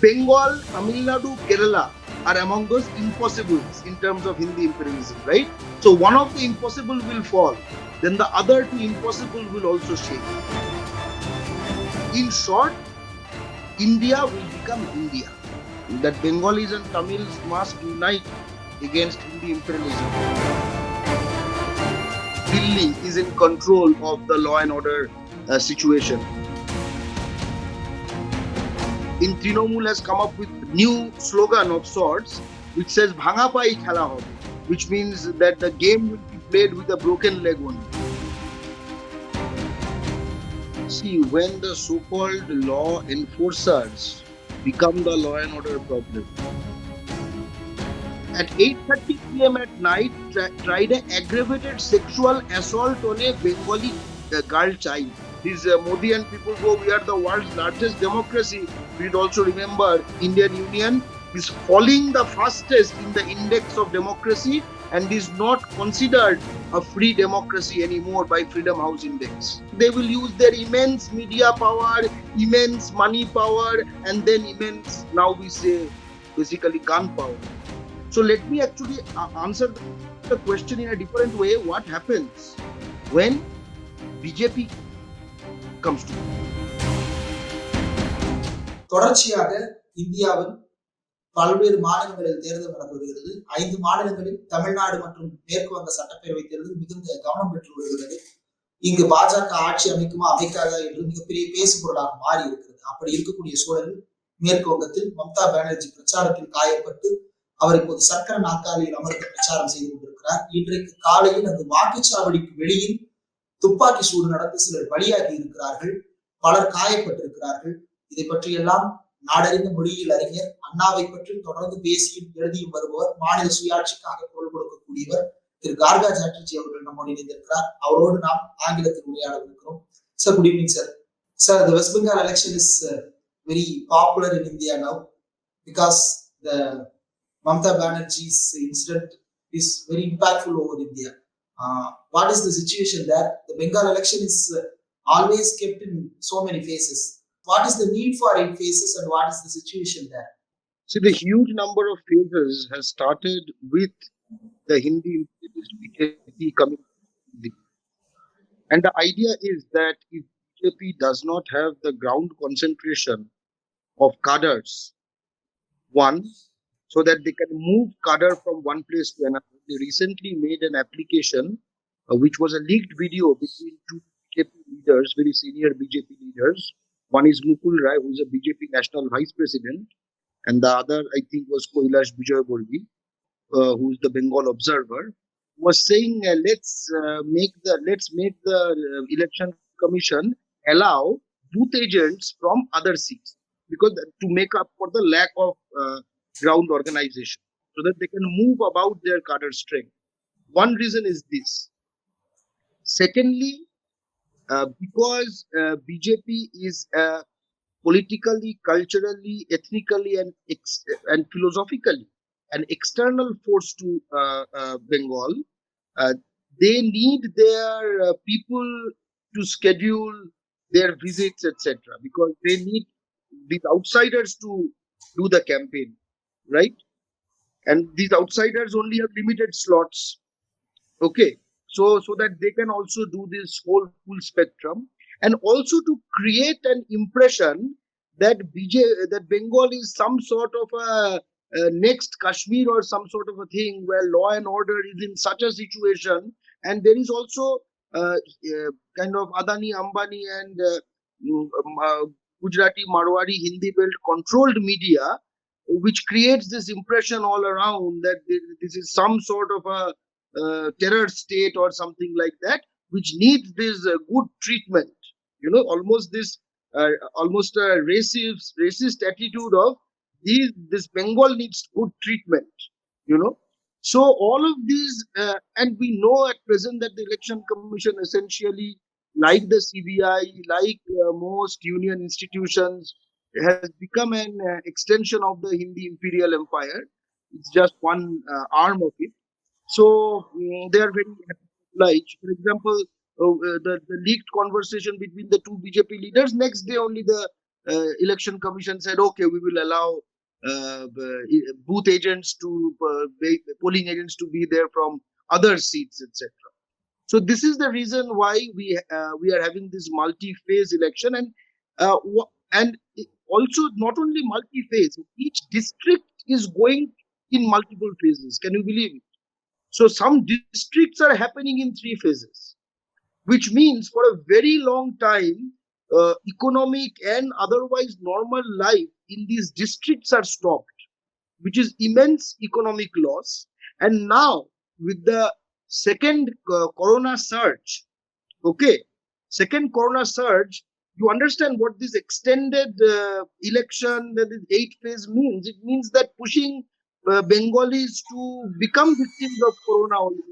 Bengal, Tamil Nadu, Kerala are among those impossibles in terms of Hindi imperialism, right? So one of the impossible will fall, then the other two impossible will also shake. In short, India will become India. That Bengalis and Tamils must unite against Hindi imperialism. Delhi is in control of the law and order uh, situation. In has come up with new slogan of sorts which says Bhanga Pai Khela Hobe, which means that the game will be played with a broken leg only. See, when the so-called law enforcers become the law and order problem, at 8.30 pm at night, tri- tried an aggravated sexual assault on a Bengali girl child. These uh, Modi and people go, we are the world's largest democracy. We should also remember Indian Union is falling the fastest in the index of democracy and is not considered a free democracy anymore by Freedom House Index. They will use their immense media power, immense money power, and then immense, now we say, basically gun power. So let me actually uh, answer the question in a different way. What happens when BJP comes to தொடர்ச்சியாக இந்தியாவில் பல்வேறு மாநிலங்களில் தேர்தல் நடந்து வருகிறது. ஐந்து மாநிலங்களில் தமிழ்நாடு மற்றும் மேற்கு வங்க சட்டப்பேரவை தேர்தல் மிகுந்த கவனம் பெற்று வருகிறது. இங்கு பாஜக ஆட்சி அமைக்குமா அமைக்காதா என்று மிகப்பெரிய பேசுபொருளாக மாறி இருக்கிறது அப்படி இருக்கக்கூடிய சூழலில் மேற்கு வங்கத்தில் மம்தா பானர்ஜி பிரச்சாரத்தில் காயப்பட்டு அவர் இப்போது சக்கர நாற்காலியில் அமர்ந்து பிரச்சாரம் செய்து கொண்டிருக்கிறார். இன்றைக்கு காலையில் அந்த வாக்குச்சாவடிக்கு வெளியில் துப்பாக்கி சூடு நடந்து சிலர் பலியாகி இருக்கிறார்கள் பலர் காயப்பட்டிருக்கிறார்கள். இதை பற்றியெல்லாம் நாடறிந்த மொழியில் அறிஞர் அண்ணாவை பற்றி தொடர்ந்து பேசியும் எழுதியும் வருபவர் மாநில சுயாட்சிக்காக குரல் கொடுக்கக்கூடியவர் திரு. கார்கா சாட்டர்ஜி அவர்கள் நம்மோடு இணைந்திருக்கிறார். அவரோடு நாம் ஆங்கிலத்தில் உரையாட இருக்கிறோம். Sir good evening sir sir west West Bengal is very popular in India now because the Mamata the Mamata Banerjee's is very very impactful over Uh, what is the situation there? The Bengal election is uh, always kept in so many phases. What is the need for eight phases and what is the situation there? See, the huge number of phases has started with the Hindi BJP coming. And the idea is that if BJP does not have the ground concentration of cadres, one, so that they can move cadre from one place to another, recently made an application, uh, which was a leaked video between two BJP leaders, very senior BJP leaders. One is Mukul Rai, who is a BJP national vice president, and the other, I think, was Kailash Vijay Borgi, uh, who is the Bengal Observer, was saying, uh, let's uh, make the let's make the uh, election commission allow booth agents from other seats because to make up for the lack of uh, ground organization, so that they can move about their cadre string. One reason is this. Secondly, uh, because uh, BJP is uh, politically, culturally, ethnically, and ex- and philosophically an external force to uh, uh, Bengal, they need their people to schedule their visits, etc. Because they need these outsiders to do the campaign, right? And these outsiders only have limited slots. Okay, so so that they can also do this whole full spectrum, and also to create an impression that BJ that Bengal is some sort of a next Kashmir or some sort of a thing where law and order is in such a situation, and there is also uh, uh, kind of Adani, Ambani, and uh, mm, uh, Gujarati, Marwari, Hindi belt controlled media, which creates this impression all around that this is some sort of a uh, terror state or something like that, which needs this uh, good treatment. You know, almost this, uh, almost a racist, racist attitude of these this bengal needs good treatment you know so all of these uh, and we know at present that the election commission essentially like the cbi like uh, most union institutions has become an uh, extension of the hindi imperial empire. It's just one uh, arm of it. So mm, they are very obliged. For example uh, the, the leaked conversation between the two bjp leaders next day only the uh, election commission said, okay, we will allow uh, booth agents to uh, polling agents to be there from other seats, etc. So this is the reason why we we are having this multi-phase election, and wha- and also not only multi-phase, each district is going in multiple phases. Can you believe it? So some districts are happening in three phases, which means for a very long time, uh, economic and otherwise normal life in these districts are stopped, which is immense economic loss. And now with the second uh, corona surge, okay, second corona surge, you understand what this extended uh, election, that is eight phase means. It means that pushing uh, Bengalis to become victims of corona also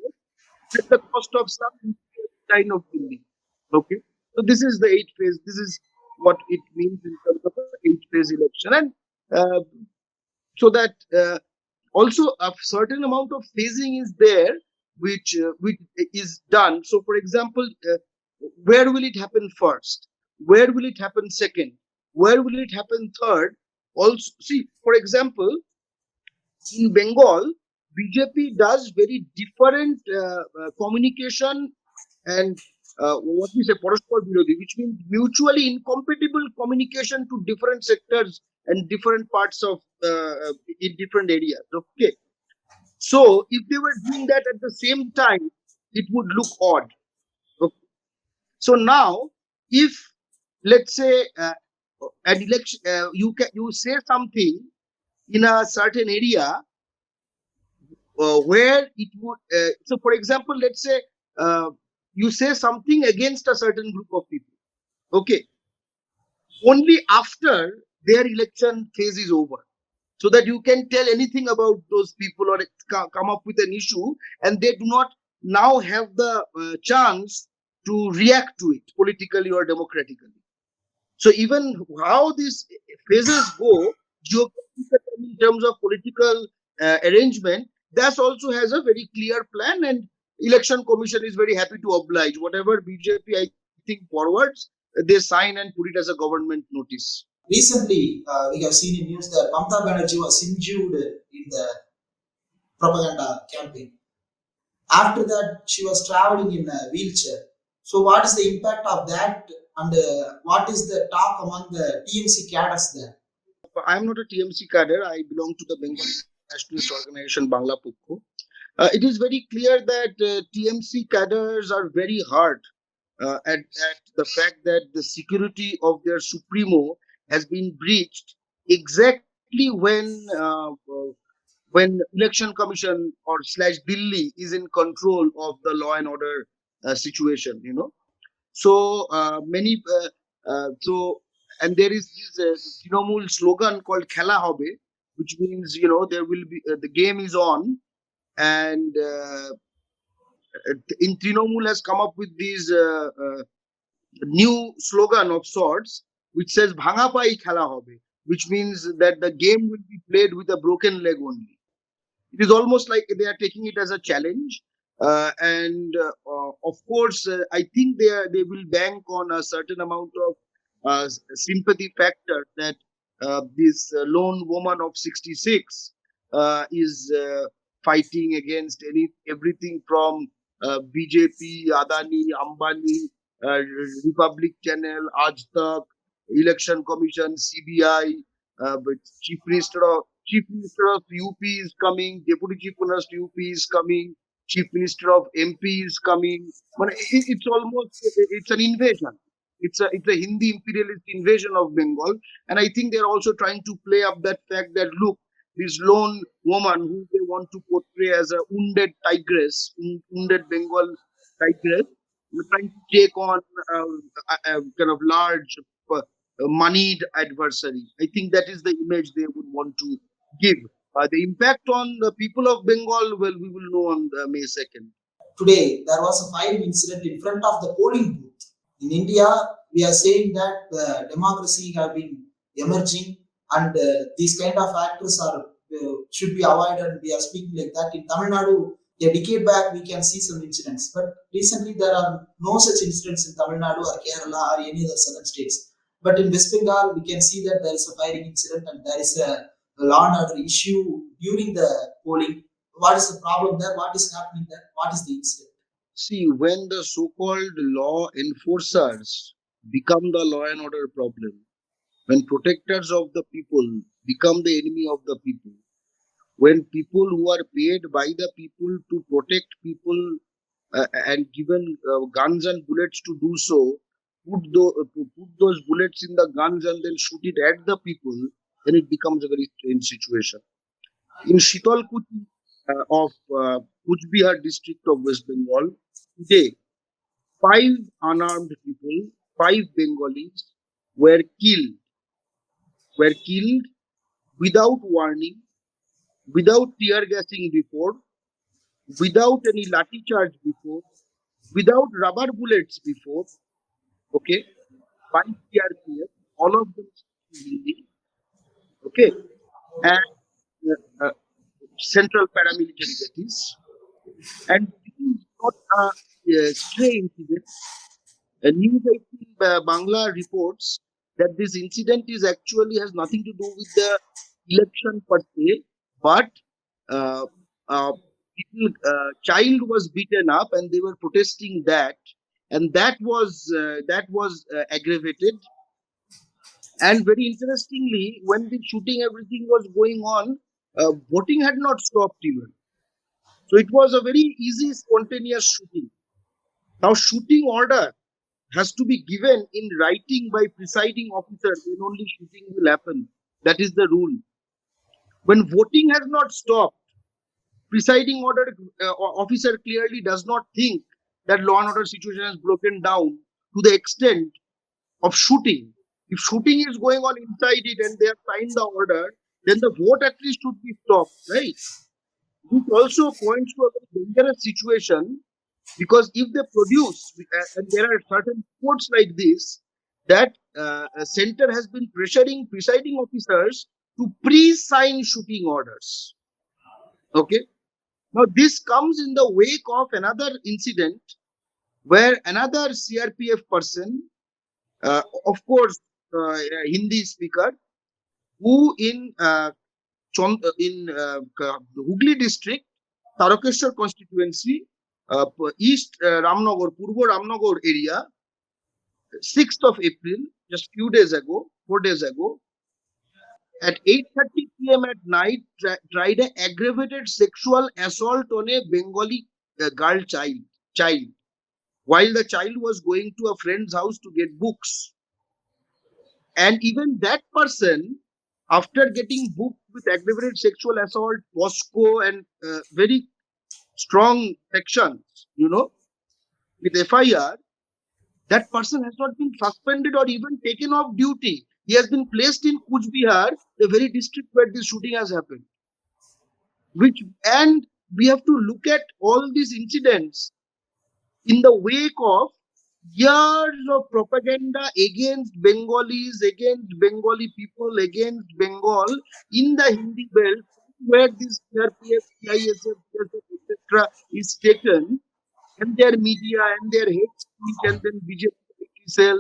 at the cost of some kind of Delhi. Okay, so this is the eight phase. This is what it means in terms of eight phase election, and uh, so that uh, also a certain amount of phasing is there, which uh, which is done. So, for example, uh, where will it happen first? Where will it happen second? Where will it happen third? Also, see, for example, in Bengal, BJP does very different uh, uh, communication and uh, what we say Paraspar Virodi, which means mutually incompatible communication to different sectors and different parts of uh, in different areas. Okay, so if they were doing that at the same time, it would look odd. Okay. So now, if let's say uh, election, uh, you can you say something in a certain area uh, where it would uh, so for example let's say uh, you say something against a certain group of people okay? Only after their election phase is over so that you can tell anything about those people or come up with an issue and they do not now have the uh, chance to react to it politically or democratically so even how these phases go in terms of political uh, arrangement that also has a very clear plan and election commission is very happy to oblige whatever bjp i think forwards they sign and put it as a government notice Recently, uh, we have seen in news that Mamta Banerjee was injured in the propaganda campaign. After that, she was traveling in a wheelchair. So, what is the impact of that, and uh, what is the talk among the TMC cadres there? i'm not a tmc cadre. I belong to the bengal nationalist organization bangla pukko uh, it is very clear that uh, tmc cadres are very hard uh, at, at the fact that the security of their supremo has been breached exactly when uh, when election commission or slash Delhi is in control of the law and order uh, situation you know so uh, many uh, uh, so and there is this uh, slogan called khela hobe which means you know there will be the game is on. And in Trinamool has come up with these uh, uh, new slogan of sorts which says bhanga pai khela hobe which means that the game will be played with a broken leg only. It is almost like they are taking it as a challenge and uh, uh, of course uh, i think they are they will bank on a certain amount of uh, sympathy factor that uh, this uh, lone woman of 66 uh, is uh, fighting against any everything from uh, bjp adani ambani uh, republic channel aaj tak election commission cbi uh, but chief minister of chief minister of up is coming deputy chief minister of up is coming chief minister of mp is coming. It's almost it's an invasion. It's a it's a hindi imperialist invasion of bengal. And i think they're also trying to play up that fact that look this lone woman who they want to portray as a wounded tigress wounded bengal tigress trying to take on uh, a, kind of large uh, moneyed adversary. I think that is the image they would want to give. uh, the impact on the people of bengal well we will know on may 2nd Today, there was a firing incident in front of the polling booth. In India, we are saying that democracy has been emerging and uh, these kind of actors are uh, should be avoided. We are speaking like that. In Tamil Nadu, a decade back, we can see some incidents, but recently there are no such incidents in Tamil Nadu or Kerala or any other southern states. But in West Bengal, we can see that there is a firing incident and there is a law and order issue during the polling. What is the problem there? What is happening there? What is the incident? See, when the so-called law enforcers become the law and order problem, when protectors of the people become the enemy of the people, when people who are paid by the people to protect people uh, and given uh, guns and bullets to do so, put, tho- put those bullets in the guns and then shoot it at the people, then it becomes a very strange situation. In Shitalkuchi uh, of uh, district of West Bengal, today, five unarmed people, five Bengalis, were killed, were killed without warning, without tear gassing before, without any lathi charge before, without rubber bullets before, okay, by CRPF, all of them okay, and uh, central paramilitary that is, and not a stray incident. A News 18 uh, Bangla reports that this incident is actually has nothing to do with the election per se, but uh, uh, uh, child was beaten up and they were protesting that, and that was uh, that was uh, aggravated. And very interestingly, when the shooting everything was going on, uh, voting had not stopped even. So it was a very easy, spontaneous shooting. Now, shooting order has to be given in writing by presiding officer, then only shooting will happen. That is the rule. When voting has not stopped, presiding order uh, officer clearly does not think that law and order situation has broken down to the extent of shooting. If shooting is going on inside it and they have signed the order, then the vote at least should be stopped, right? This also points to a very dangerous situation because if they produce, uh, and there are certain reports like this, that uh, a center has been pressuring presiding officers to pre-sign shooting orders. Okay. Now this comes in the wake of another incident where another CRPF person, uh, of course, Hindi speaker, who in uh, uh, in uh, Hooghly district, Tarakeshwar constituency, uh, East uh, Ramnagar, Purbo Ramnagar area, 6th of April, just few days ago, four days ago, at 8:30 p.m. at night, tri- tried an aggravated sexual assault on a Bengali uh, girl child, child, while the child was going to a friend's house to get books. And even that person, after getting booked with aggravated sexual assault, POSCO, and uh, very strong sections, you know, with FIR, that person has not been suspended or even taken off duty. He has been placed in Kuch Bihar, the very district where this shooting has happened. Which and we have to look at all these incidents in the wake of years of propaganda against Bengalis, against Bengali people, against Bengal in the Hindi belt, where this CRPF, CISF, etc. is taken, and their media and their hate speech, and then BJP cell,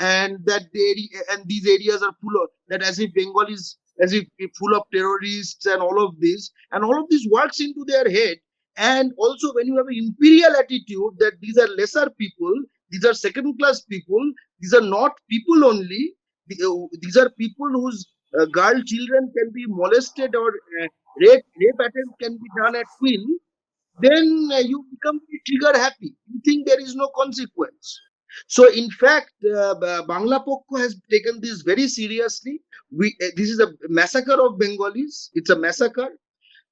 and that area, and these areas are full of that as if Bengal is as if full of terrorists and all of this, and all of this works into their head. And also, when you have an imperial attitude that these are lesser people, these are second class people, these are not people only, uh, these are people whose uh, girl children can be molested or uh, rape, rape attempt can be done at will, then uh, you become trigger happy. You think there is no consequence. So, in fact, uh, Bangla Pokko has taken this very seriously. We uh, this is a massacre of Bengalis. It's a massacre,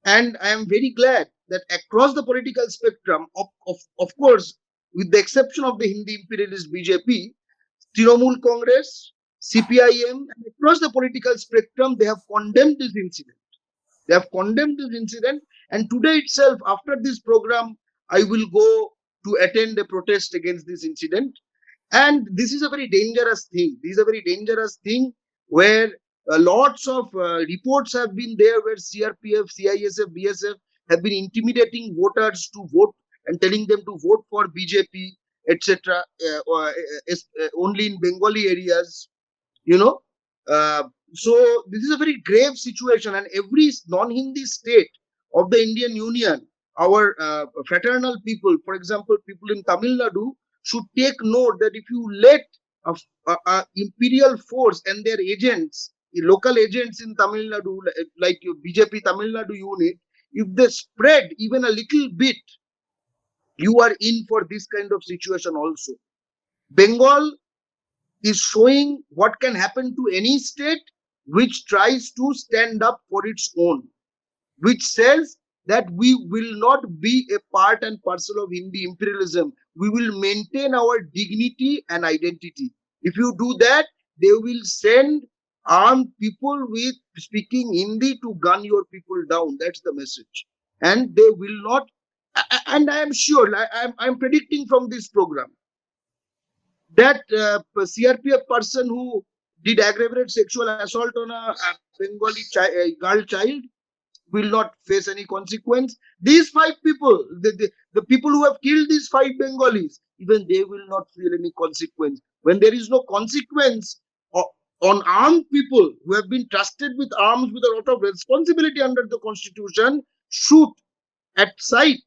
and I am very glad that across the political spectrum, of of, of course, with the exception of the Hindi imperialist BJP, Trinamool Congress, CPIM, and across the political spectrum, they have condemned this incident. They have condemned this incident, and today itself, after this program, I will go to attend a protest against this incident. And this is a very dangerous thing. This is a very dangerous thing where uh, lots of uh, reports have been there where CRPF, CISF, BSF have been intimidating voters to vote and telling them to vote for BJP, etc. Uh, or, uh, uh, only in Bengali areas. you know. Uh, so this is a very grave situation, and every non-Hindi state of the Indian Union, our uh, fraternal people, for example, people in Tamil Nadu, should take note that if you let a, a, a imperial force and their agents, local agents in Tamil Nadu, li- like BJP Tamil Nadu unit, if they spread even a little bit, you are in for this kind of situation also. Bengal is showing what can happen to any state which tries to stand up for its own, which says that we will not be a part and parcel of Hindi imperialism. We will maintain our dignity and identity. If you do that, they will send armed people with speaking Hindi to gun your people down. That's the message. And they will not, and I am sure, I, I'm, I'm predicting from this program that uh, CRPF person who did aggravated sexual assault on a, a Bengali chi- a girl child will not face any consequence. These five people, the, the, the people who have killed these five Bengalis, even they will not feel any consequence. When there is no consequence on armed people who have been trusted with arms with a lot of responsibility under the constitution, shoot at sight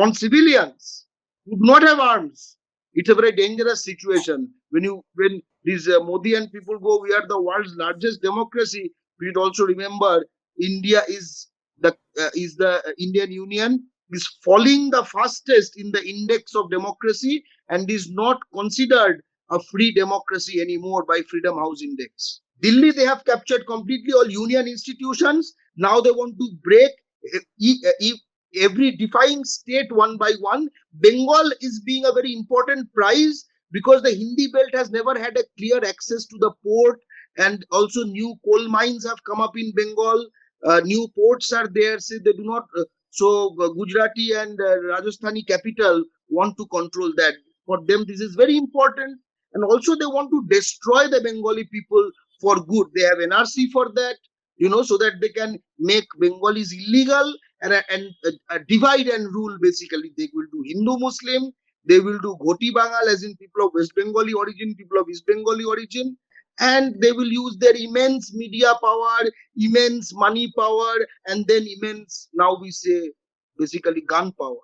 on civilians who do not have arms. It's a very dangerous situation. When you when these uh, Modi and people go, we are the world's largest democracy. We should also remember India is the uh, is the uh, Indian Union is falling the fastest in the index of democracy and is not considered a free democracy anymore by Freedom House Index. Delhi they have captured completely all union institutions. Now they want to break uh, e- uh, e- every defying state one by one. Bengal is being a very important prize because the Hindi belt has never had a clear access to the port, and also new coal mines have come up in Bengal. Uh, new ports are there. Say they do not. Uh, so uh, Gujarati and uh, Rajasthani capital want to control that. For them, this is very important, and also they want to destroy the Bengali people for good. They have NRC for that, you know, so that they can make Bengalis illegal and and uh, uh, divide and rule. Basically, they will do Hindu Muslim they will do Ghoti Bangal, as in people of West Bengali origin, people of East Bengali origin, and they will use their immense media power, immense money power, and then immense, now we say, basically gun power.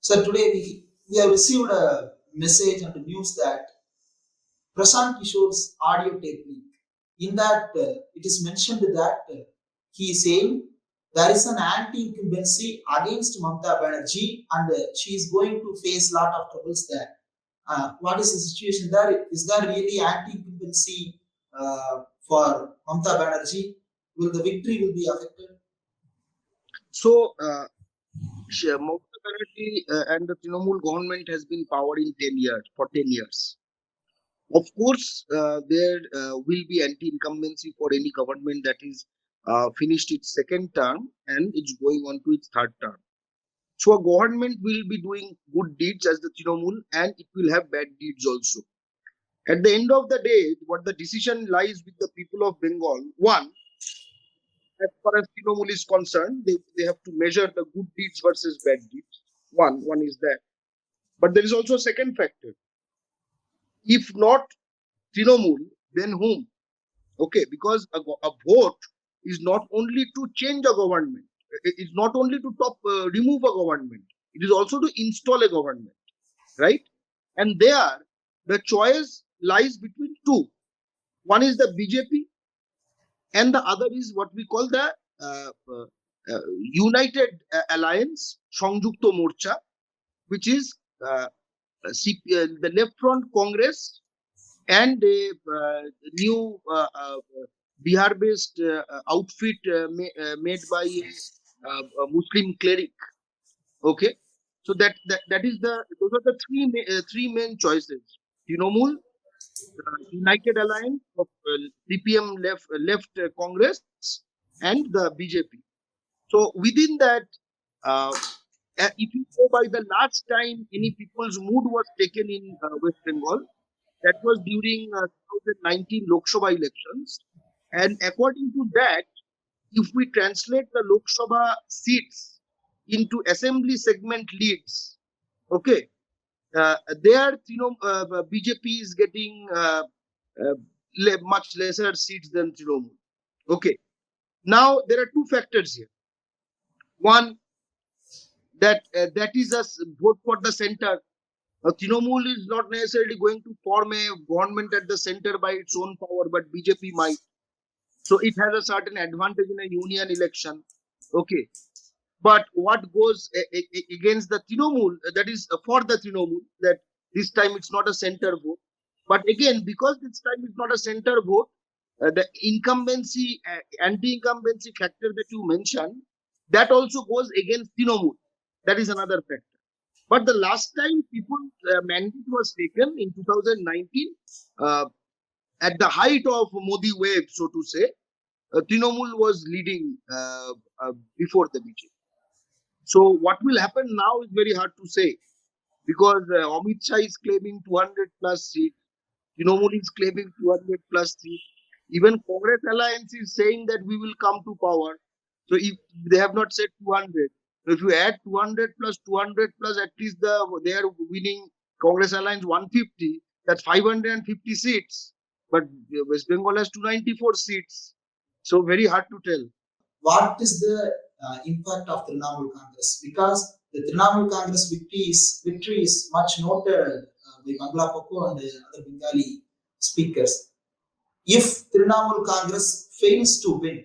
So today we, we have received a message and news that Prashant Kishore's audio technique. In that, uh, it is mentioned that uh, he is saying there is an anti-incumbency against Mamta Banerjee and she is going to face a lot of troubles there. Uh, what is the situation there? Is there really anti-incumbency uh, for Mamta Banerjee? Will the victory will be affected? So, uh, Mamata Banerjee uh, and the Trinamool government has been power in 10 years, for 10 years. Of course, uh, there uh, will be anti-incumbency for any government that is uh, finished its second term and it's going on to its third term. So a government will be doing good deeds as the Trinamool and it will have bad deeds also. At the end of the day, what the decision lies with the people of Bengal. One, as far as Trinamool is concerned, they, they have to measure the good deeds versus bad deeds. One, one is that. But there is also a second factor. If not Trinamool, then whom? Okay, because a, a vote is not only to change a government, it's not only to top uh, remove a government, it is also to install a government, right? And there, the choice lies between two. One is the BJP, and the other is what we call the uh, uh, uh, United uh, Alliance, Sanjukto Morcha, which is uh, CP, the Left Front Congress and a new uh, Bihar-based uh, uh, outfit uh, ma- made by a, a Muslim cleric. Okay, so that that, that is the those are the three ma- three main choices: uh, United Alliance of CPM left left Congress, and the BJP. So within that, uh, if you go by the last time any people's mood was taken in uh, West Bengal, that was during uh, 2019 Lok Sabha elections. And according to that, if we translate the Lok Sabha seats into assembly segment leads, okay, uh, there, you know, uh, BJP is getting uh, uh, much lesser seats than Trinamool. Okay. Now there are two factors here. One, that uh, that is a vote for the center. Uh, Trinamool is not necessarily going to form a government at the center by its own power, but BJP might. So it has a certain advantage in a union election. Okay. But what goes a- a- against the Trinamool, that is uh, for the Trinamool, that this time it's not a center vote. But again, because this time it's not a center vote, uh, the incumbency, uh, anti-incumbency factor that you mentioned, that also goes against Trinamool. That is another factor. But the last time people uh, mandate was taken in 2019, uh, at the height of Modi wave, so to say, uh, was leading uh, uh, before the BJP. So what will happen now is very hard to say because uh, Amit Shah is claiming 200 plus seats, Trinamool is claiming 200 plus seats. Even Congress Alliance is saying that we will come to power. So if they have not said 200, so if you add 200 plus 200 plus at least the they are winning Congress Alliance 150, that's 550 seats. But West Bengal has 294 seats. So very hard to tell. What is the uh, impact of the Trinamool Congress? Because the Trinamool Congress victory is, victory is much noted uh, by Bangla Poko and uh, other Bengali speakers. If Trinamool Congress fails to win,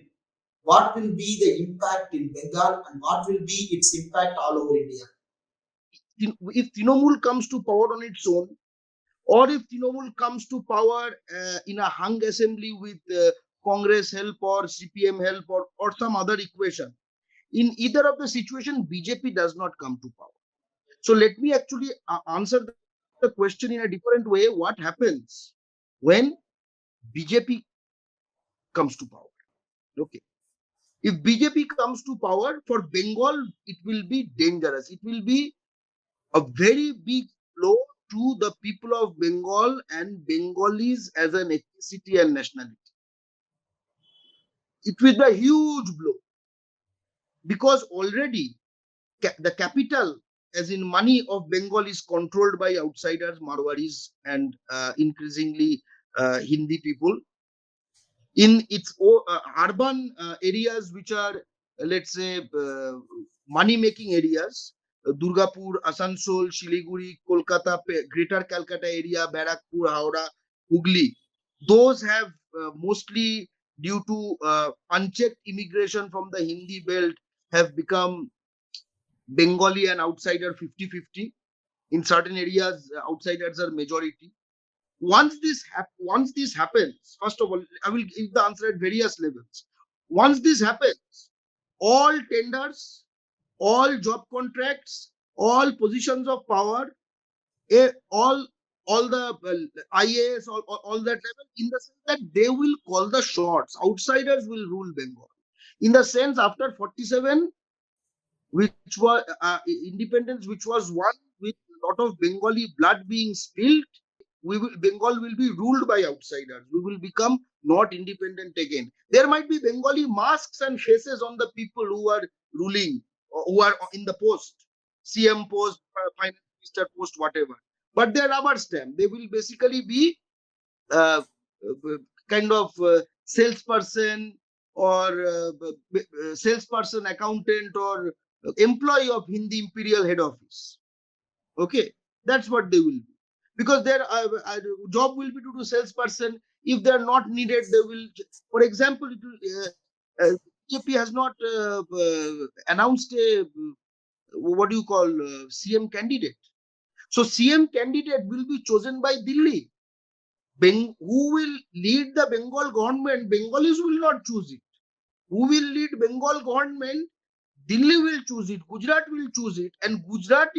what will be the impact in Bengal and what will be its impact all over India? If Trinamool comes to power on its own, or if Trinamool comes to power uh, in a hung assembly with uh, Congress help or CPM help or, or some other equation, in either of the situation, BJP does not come to power. So let me actually uh, answer the question in a different way. What happens when BJP comes to power? Okay. If BJP comes to power for Bengal, it will be dangerous. It will be a very big blow to the people of Bengal and Bengalis as an ethnicity and nationality. It be a huge blow because already the capital, as in money of Bengal, is controlled by outsiders, Marwaris, and uh, increasingly uh, Hindi people. In its uh, urban uh, areas, which are, let's say, uh, money making areas, Durgapur, Asansol, Kolkata, Pe- Greater Calcutta area, Barakpur, Howrah, Hugli, those have uh, mostly due to uh, unchecked immigration from the Hindi belt have become Bengali and outsider 50 50. In certain areas, uh, outsiders are majority. Once this happens, first of all, I will give the answer at various levels. Once this happens, all tenders, all job contracts, all positions of power, all all the uh, IAS, all, all, all that level, in the sense that they will call the shots. Outsiders will rule Bengal. In the sense, after 47, which was uh, independence, which was won with a lot of Bengali blood being spilled, we will Bengal will be ruled by outsiders. We will become not independent again. There might be Bengali masks and faces on the people who are ruling, who are in the post, CM post, finance minister post, whatever. But they're rubber stamp. They will basically be uh, kind of uh, salesperson or uh, uh, salesperson, accountant, or employee of Hindi Imperial Head Office. Okay, that's what they will be because their uh, uh, job will be to do salesperson. If they are not needed, they will. For example, it will, BJP has not uh, uh, announced a uh, what do you call uh, CM candidate. So CM candidate will be chosen by Delhi. Who will lead the Bengal government? Bengalis will not choose it. Who will lead Bengal government? Delhi will choose it. Gujarat will choose it. And Gujarat,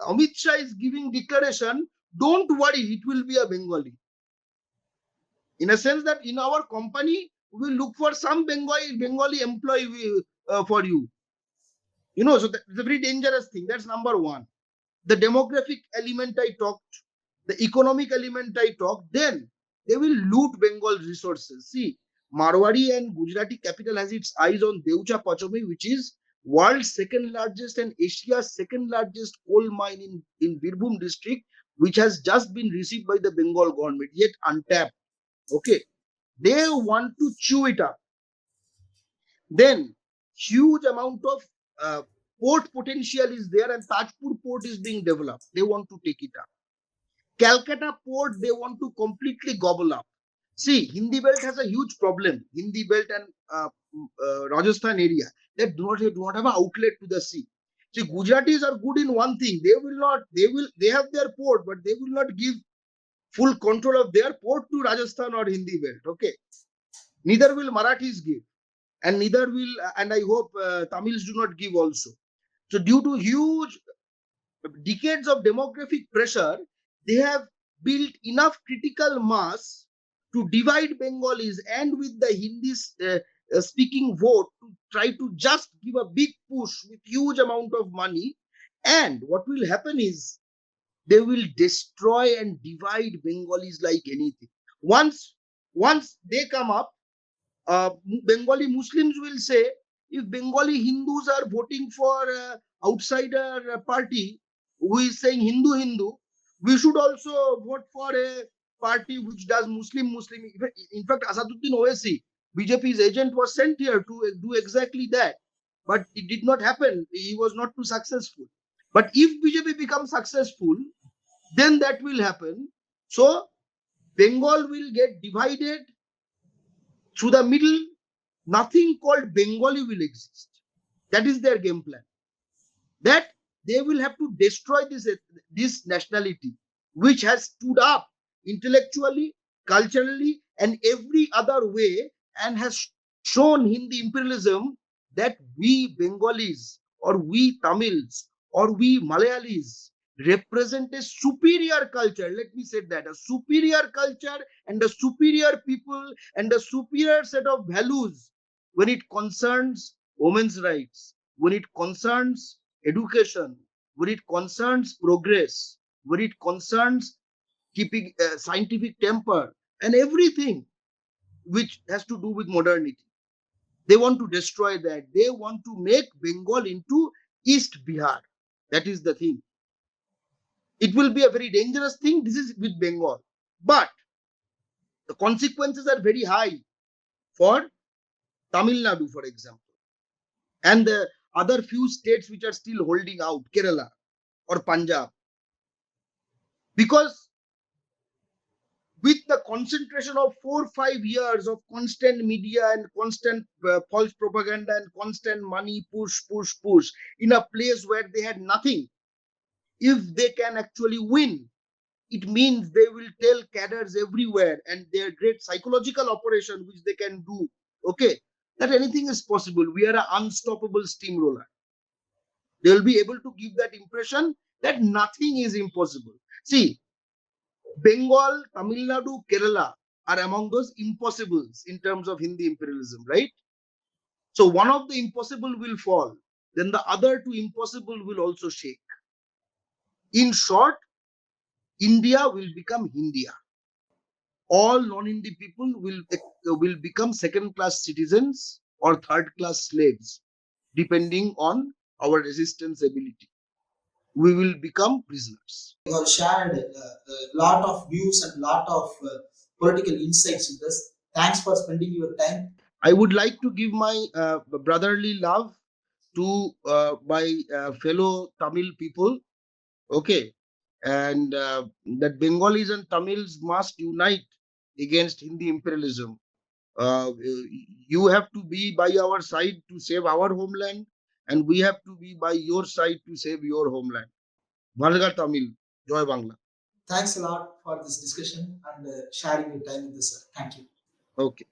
Amit Shah is giving declaration. Don't worry, it will be a Bengali. In a sense that in our company, we will look for some Bengali Bengali employee uh, for you. You know, so that's a very dangerous thing. That's number one. The demographic element I talked, the economic element I talked, then they will loot Bengal resources. See, Marwari and Gujarati capital has its eyes on Deucha Pachami, which is world's second largest and Asia's second largest coal mine in, in Birbhum district, which has just been received by the Bengal government, yet untapped. Okay, they want to chew it up. Then huge amount of uh, port potential is there, and Tajpur port is being developed. They want to take it up. Calcutta port they want to completely gobble up. See, Hindi belt has a huge problem. Hindi belt and uh, mm, uh, Rajasthan area they do not, do not have an outlet to the sea. See, Gujaratis are good in one thing. They will not. They will. They have their port, but they will not give full control of their port to Rajasthan or Hindi belt. Okay. Neither will Marathis give, and neither will. And I hope uh, Tamils do not give also. So, due to huge decades of demographic pressure, they have built enough critical mass to divide Bengalis and with the Hindi uh, uh, speaking vote to try to just give a big push with huge amount of money. And what will happen is they will destroy and divide Bengalis like anything. Once once they come up, uh, Bengali Muslims will say if Bengali Hindus are voting for uh, outsider uh, party who is saying Hindu Hindu, we should also vote for a party which does Muslim Muslim. In fact, Asaduddin Owaisi, BJP's agent, was sent here to do exactly that, but it did not happen. He was not too successful. But if BJP becomes successful, then that will happen. So Bengal will get divided through the middle. Nothing called Bengali will exist. That is their game plan. That they will have to destroy this this nationality, which has stood up intellectually, culturally, and every other way, and has shown Hindi imperialism that we Bengalis or we Tamils or we Malayalis represent a superior culture. Let me say that a superior culture and a superior people and a superior set of values when it concerns women's rights, when it concerns education, when it concerns progress, when it concerns keeping uh, scientific temper and everything which has to do with modernity. They want to destroy that. They want to make Bengal into East Bihar. That is the thing. It will be a very dangerous thing. This is with Bengal. But the consequences are very high for Tamil Nadu, for example, and the other few states which are still holding out, Kerala or Punjab. Because with the concentration of four five years of constant media and constant uh, false propaganda and constant money push push push in a place where they had nothing. If they can actually win it means they will tell cadres everywhere and their great psychological operation which they can do. Okay? That anything is possible. We are an unstoppable steamroller. They will be able to give that impression that nothing is impossible. See Bengal, Tamil Nadu, Kerala are among those impossibles in terms of Hindi imperialism, right? So one of the impossible will fall, then the other two impossible will also shake. In short, India will become India. All non-Hindi people will uh, will become second-class citizens or third-class slaves, depending on our resistance ability we will become prisoners. You have shared uh, a lot of views and lot of uh, political insights with us. Thanks for spending your time. I would like to give my uh, brotherly love to uh, my uh, fellow Tamil people. Okay. And uh, that Bengalis and Tamils must unite against Hindi imperialism. you have to be by our side to save our homeland and we have to be by your side to save your homeland. Varga Tamil, Joy Bangla. Thanks a lot for this discussion and uh, sharing your time with us. Sir. Thank you. Okay.